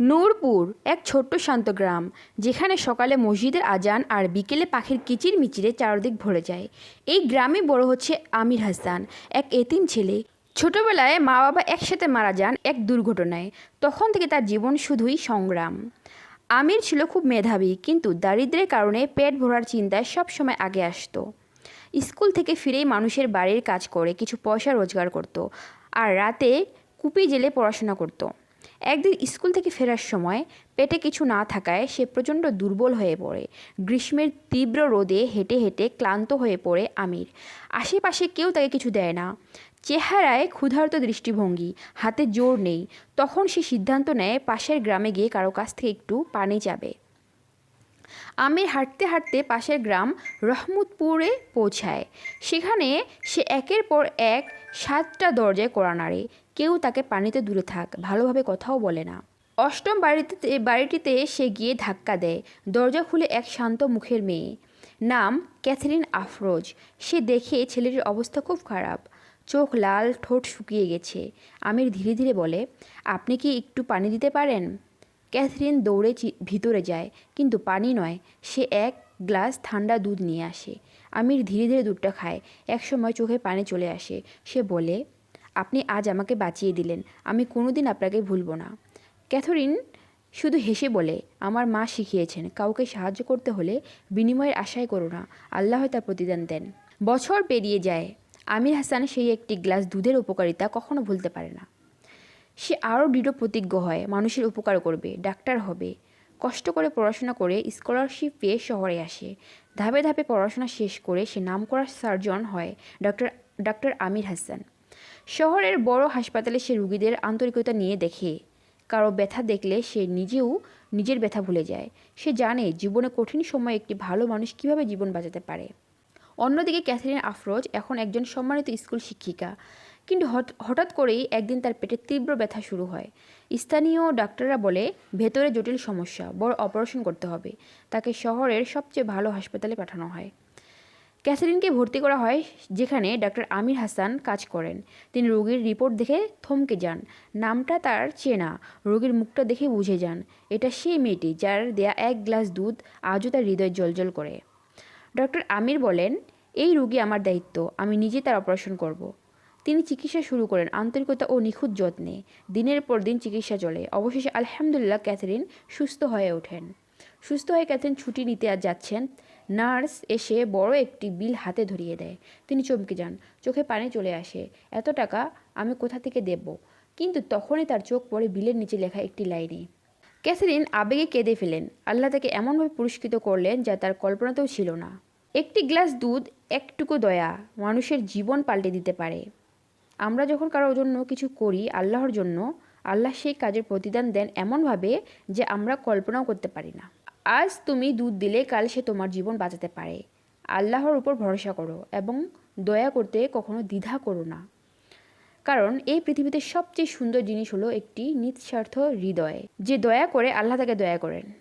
নূরপুর, এক ছোট্ট শান্ত গ্রাম, যেখানে সকালে মসজিদের আজান আর বিকেলে পাখির কিচির মিচিরে চারদিক ভরে যায়। এই গ্রামে বড় হচ্ছে আমির হাসান, এক এতিম ছেলে। ছোটবেলায় মা বাবা একসাথে মারা যান এক দুর্ঘটনায়। তখন থেকে তার জীবন শুধুই সংগ্রাম। আমির ছিল খুব মেধাবী, কিন্তু দারিদ্র্যের কারণে পেট ভরার চিন্তায় সবসময় আগে আসতো। স্কুল থেকে ফিরেই মানুষের বাড়ির কাজ করে, কিছু পয়সা রোজগার করত আর রাতে কুপি জেলে পড়াশোনা করত। একদিন স্কুল থেকে ফেরার সময় পেটে কিছু না থাকায় সে প্রচণ্ড দুর্বল হয়ে পড়ে। গ্রীষ্মের তীব্র রোদে হেঁটে হেঁটে ক্লান্ত হয়ে পড়ে আমির। আশেপাশে কেউ তাকে কিছু দেয় না। চেহারায় ক্ষুধার্ত দৃষ্টিভঙ্গি, হাতে জোর নেই। তখন সে সিদ্ধান্ত নেয় পাশের গ্রামে গিয়ে কারও কাছ থেকে একটু পানি যাবে আমির হাঁটতে হাঁটতে পাশের গ্রাম রহমতপুরে পৌঁছায়। সেখানে সে একের পর এক সাতটা দরজায় কোড়া নাড়ে। কেউ তাকে পানিতে দূরে থাক, ভালোভাবে কথাও বলে না। অষ্টম বাড়িতে বাড়িটিতে সে গিয়ে ধাক্কা দেয়। দরজা খুলে এক শান্ত মুখের মেয়ে। নাম ক্যাথরিন আফরোজ। সে দেখে ছেলেটির অবস্থা খুব খারাপ। চোখ লাল, ঠোঁট শুকিয়ে গেছে। আমির ধীরে ধীরে বলে, আপনি কি একটু পানি দিতে পারেন? ক্যাথরিন দৌড়ে ভিতরে যায়। কিন্তু পানি নয়, সে এক গ্লাস ঠান্ডা দুধ নিয়ে আসে। আমির ধীরে ধীরে দুধটা খায়। একসময় চোখে পানি চলে আসে। সে বলে আপনি আজ আমাকে বাঁচিয়ে দিলেন, আমি কোনোদিন আপনাকে ভুলব না। ক্যাথরিন শুধু হেসে বলে, আমার মা শিখিয়েছেন, কাউকে সাহায্য করতে হলে বিনিময়ের আশায় করো না, আল্লাহ তার প্রতিদান দেন। বছর পেরিয়ে যায়, আমির হাসান সেই একটি গ্লাস দুধের উপকারিতা কখনো ভুলতে পারে না। সে আরও দৃঢ় প্রতিজ্ঞ হয়, মানুষের উপকার করবে, ডাক্তার হবে। কষ্ট করে পড়াশোনা করে স্কলারশিপ পেয়ে শহরে আসে। ধাপে ধাপে পড়াশোনা শেষ করে সে নাম নামকরা সার্জন হয় ডক্টর ডক্টর আমির হাসান। শহরের বড় হাসপাতালে সে রুগীদের আন্তরিকতা নিয়ে দেখে। কারও ব্যথা দেখলে সে নিজেও নিজের ব্যথা ভুলে যায়। সে জানে জীবনে কঠিন সময়ে একটি ভালো মানুষ কীভাবে জীবন বাঁচাতে পারে। অন্যদিকে ক্যাথরিন আফরোজ এখন একজন সম্মানিত স্কুল শিক্ষিকা। কিন্তু হঠ- হঠাৎ করেই একদিন তার পেটে তীব্র ব্যথা শুরু হয়। স্থানীয় ডাক্তাররা বলে, ভেতরে জটিল সমস্যা, বড় অপারেশন করতে হবে। তাকে শহরের সবচেয়ে ভালো হাসপাতালে পাঠানো হয়। ক্যাথরিনকে ভর্তি করা হয় যেখানে ডাক্তার আমির হাসান কাজ করেন। তিনি রোগীর রিপোর্ট দেখে থমকে যান। নামটা তার চেনা। রোগীর মুখটা দেখে বুঝে যান। এটা সেই মেয়েটি যার দেয়া এক গ্লাস দুধ আজও তার হৃদয় জ্বলজ্বল করে। ডক্টর আমির বলেন, এই রুগী আমার দায়িত্ব। আমি নিজে তার অপারেশন করব। তিনি চিকিৎসা শুরু করেন আন্তরিকতা ও নিখুঁত যত্নে। দিনের পর দিন চিকিৎসা চলে। অবশেষে আলহামদুলিল্লাহ ক্যাথরিন সুস্থ হয়ে ওঠেন। সুস্থ হয়ে ক্যাথরিন ছুটি নিতে আর যাচ্ছেন নার্স এসে বড় একটি বিল হাতে ধরিয়ে দেয়। তিনি চমকে যান, চোখে পানি চলে আসে। এত টাকা আমি কোথা থেকে দেব? কিন্তু তখনই তার চোখ পড়ে বিলের নিচে লেখা একটি লাইনে। ক্যাথরিন আবেগে কেঁদে ফেলেন। আল্লাহ তাকে এমনভাবে পুরস্কৃত করলেন যা তার কল্পনাতেও ছিল না। একটি গ্লাস দুধ, একটুকু দয়া, মানুষের জীবন পাল্টে দিতে পারে। আমরা যখন কারোর জন্য কিছু করি, আল্লাহর জন্য, আল্লাহ সেই কাজের প্রতিদান দেন এমনভাবে যে আমরা কল্পনাও করতে পারি না। আজ তুমি দুধ দিলে কাল সে তোমার জীবন বাঁচাতে পারে। আল্লাহর উপর ভরসা করো এবং দয়া করতে কখনো দ্বিধা করো না। কারণ এই পৃথিবীতে সবচেয়ে সুন্দর জিনিস হলো একটি নিঃস্বার্থ হৃদয়, যে দয়া করে আল্লাহ তাকে দয়া করেন।